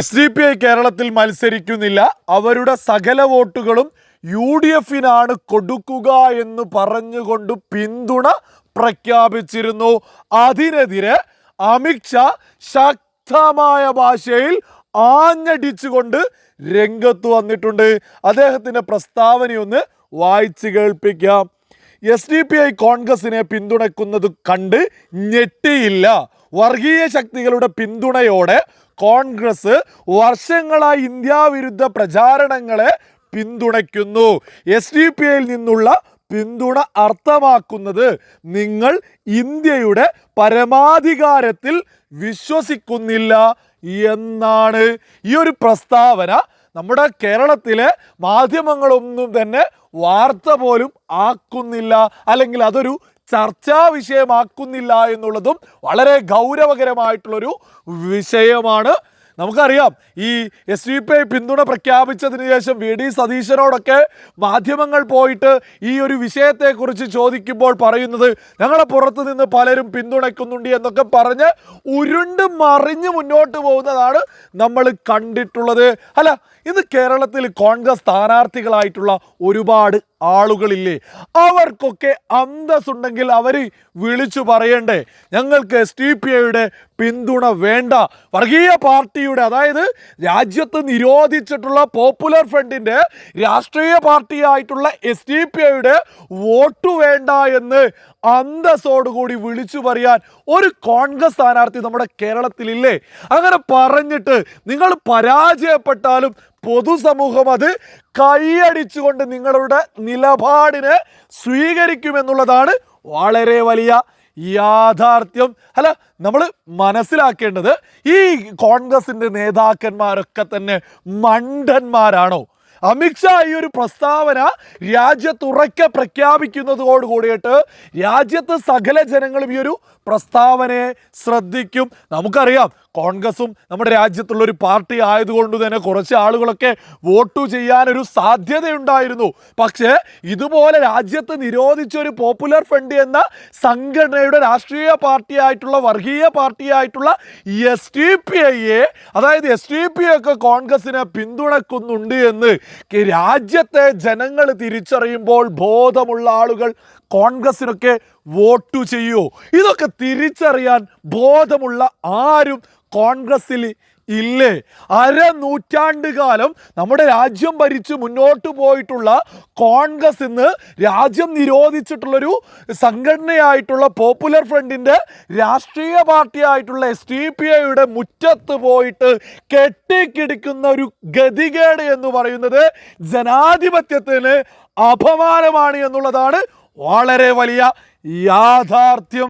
S D P I കേരളത്തിൽ മത്സരിക്കുന്നില്ല. അവരുടെ സകല വോട്ടുകളും യു ഡി എഫിനാണ് കൊടുക്കുക എന്ന് പറഞ്ഞുകൊണ്ട് പിന്തുണ പ്രഖ്യാപിച്ചിരുന്നു. അതിനെതിരെ അമിത്ഷാ ശക്തമായ ഭാഷയിൽ ആഞ്ഞടിച്ചുകൊണ്ട് രംഗത്ത് വന്നിട്ടുണ്ട്. അദ്ദേഹത്തിന്റെ പ്രസ്താവനയൊന്ന് വായിച്ചു കേൾപ്പിക്കാം. എസ് ഡി പി ഐ കോൺഗ്രസിനെ പിന്തുണയ്ക്കുന്നത് കണ്ട് ഞെട്ടിയില്ല. വർഗീയ ശക്തികളുടെ പിന്തുണയോടെ കോൺഗ്രസ് വർഷങ്ങളായി ഇന്ത്യ വിരുദ്ധ പ്രചാരണങ്ങളെ പിന്തുണയ്ക്കുന്നു. എസ് ഡി പി ഐയിൽ നിന്നുള്ള പിന്തുണ അർത്ഥമാക്കുന്നത് നിങ്ങൾ ഇന്ത്യയുടെ പരമാധികാരത്തിൽ വിശ്വസിക്കുന്നില്ല എന്നാണ്. ഈ ഒരു പ്രസ്താവന നമ്മുടെ കേരളത്തിലെ മാധ്യമങ്ങളൊന്നും തന്നെ വാർത്ത പോലും ആക്കുന്നില്ല. അല്ലെങ്കിൽ അതൊരു ചർച്ചാ വിഷയമാക്കുന്നില്ല എന്നുള്ളതും വളരെ ഗൗരവകരമായിട്ടുള്ളൊരു വിഷയമാണ്. നമുക്കറിയാം ഈ എസ് ഡി പി ഐ പിന്തുണ പ്രഖ്യാപിച്ചതിന് ശേഷം വി ഡി സതീശനോടൊക്കെ മാധ്യമങ്ങൾ പോയിട്ട് ഈ ഒരു വിഷയത്തെക്കുറിച്ച് ചോദിക്കുമ്പോൾ പറയുന്നത് ഞങ്ങളെ പുറത്തു നിന്ന് പലരും പിന്തുണയ്ക്കുന്നുണ്ട് എന്നൊക്കെ പറഞ്ഞ് ഉരുണ്ട് മറിഞ്ഞ് മുന്നോട്ട് പോകുന്നതാണ് നമ്മൾ കണ്ടിട്ടുള്ളത്. അല്ല ഇന്ന് കേരളത്തിൽ കോൺഗ്രസ് സ്ഥാനാർത്ഥികളായിട്ടുള്ള ഒരുപാട് ആളുകളില്ലേ? അവർക്കൊക്കെ അന്തസ്സുണ്ടെങ്കിൽ അവർ വിളിച്ചു പറയണ്ടേ. ഞങ്ങൾക്ക് എസ് ടി പി ഐയുടെ പിന്തുണ വേണ്ട. വർഗീയ പാർട്ടിയുടെ അതായത് രാജ്യത്ത് നിരോധിച്ചിട്ടുള്ള പോപ്പുലർ ഫ്രണ്ടിന്റെ രാഷ്ട്രീയ പാർട്ടിയായിട്ടുള്ള എസ് ടി പി ഐയുടെ വോട്ട് വേണ്ട എന്ന് അന്തസ്സോടുകൂടി വിളിച്ചു പറയാൻ ഒരു കോൺഗ്രസ് സ്ഥാനാർത്ഥി നമ്മുടെ കേരളത്തിലില്ലേ? അങ്ങനെ പറഞ്ഞിട്ട് നിങ്ങൾ പരാജയപ്പെട്ടാലും പൊതുസമൂഹം അത് കൈയടിച്ചുകൊണ്ട് നിങ്ങളുടെ നിലപാടിനെ സ്വീകരിക്കുമെന്നുള്ളതാണ് വളരെ വലിയ യാഥാർത്ഥ്യം. അല്ല നമ്മൾ മനസ്സിലാക്കേണ്ടത് ഈ കോൺഗ്രസിന്റെ നേതാക്കന്മാരൊക്കെ തന്നെ മണ്ടന്മാരാണോ? അമിത്ഷാ ഈ ഒരു പ്രസ്താവന രാജ്യത്തുറക്കെ പ്രഖ്യാപിക്കുന്നതോട് കൂടിയിട്ട് രാജ്യത്ത് സകല ജനങ്ങളും ഈ ഒരു പ്രസ്താവനയെ ശ്രദ്ധിക്കും. നമുക്കറിയാം കോൺഗ്രസും നമ്മുടെ രാജ്യത്തുള്ള ഒരു പാർട്ടി ആയതുകൊണ്ട് തന്നെ കുറച്ച് ആളുകളൊക്കെ വോട്ട് ചെയ്യാനൊരു സാധ്യതയുണ്ടായിരുന്നു. പക്ഷേ ഇതുപോലെ രാജ്യത്ത് നിരോധിച്ച ഒരു പോപ്പുലർ ഫ്രണ്ട് എന്ന സംഘടനയുടെ രാഷ്ട്രീയ പാർട്ടിയായിട്ടുള്ള വർഗീയ പാർട്ടിയായിട്ടുള്ള എസ് ടി പി ഐയെ അതായത് എസ് ടി പി ഒക്കെ കോൺഗ്രസിനെ പിന്തുണക്കുന്നുണ്ട് എന്ന് രാജ്യത്തെ ജനങ്ങൾ തിരിച്ചറിയുമ്പോൾ ബോധമുള്ള ആളുകൾ കോൺഗ്രസിനൊക്കെ വോട്ട് ചെയ്യുമോ ഇതൊക്കെ തിരിച്ചറിയാൻ ബോധമുള്ള ആരും കോൺഗ്രസ്സിൽ ഇല്ലേ? അര നൂറ്റാണ്ട് കാലം നമ്മുടെ രാജ്യം ഭരിച്ച് മുന്നോട്ട് പോയിട്ടുള്ള കോൺഗ്രസ് ഇന്ന് രാജ്യം നിരോധിച്ചിട്ടുള്ളൊരു സംഘടനയായിട്ടുള്ള പോപ്പുലർ ഫ്രണ്ടിന്റെ രാഷ്ട്രീയ പാർട്ടിയായിട്ടുള്ള എസ് ടി പി ഐയുടെ മുറ്റത്ത് പോയിട്ട് കെട്ടിക്കിടിക്കുന്ന ഒരു ഗതികേട് എന്ന് പറയുന്നത് ജനാധിപത്യത്തിന് അപമാനമാണ് എന്നുള്ളതാണ് വളരെ വലിയ യാഥാർത്ഥ്യം.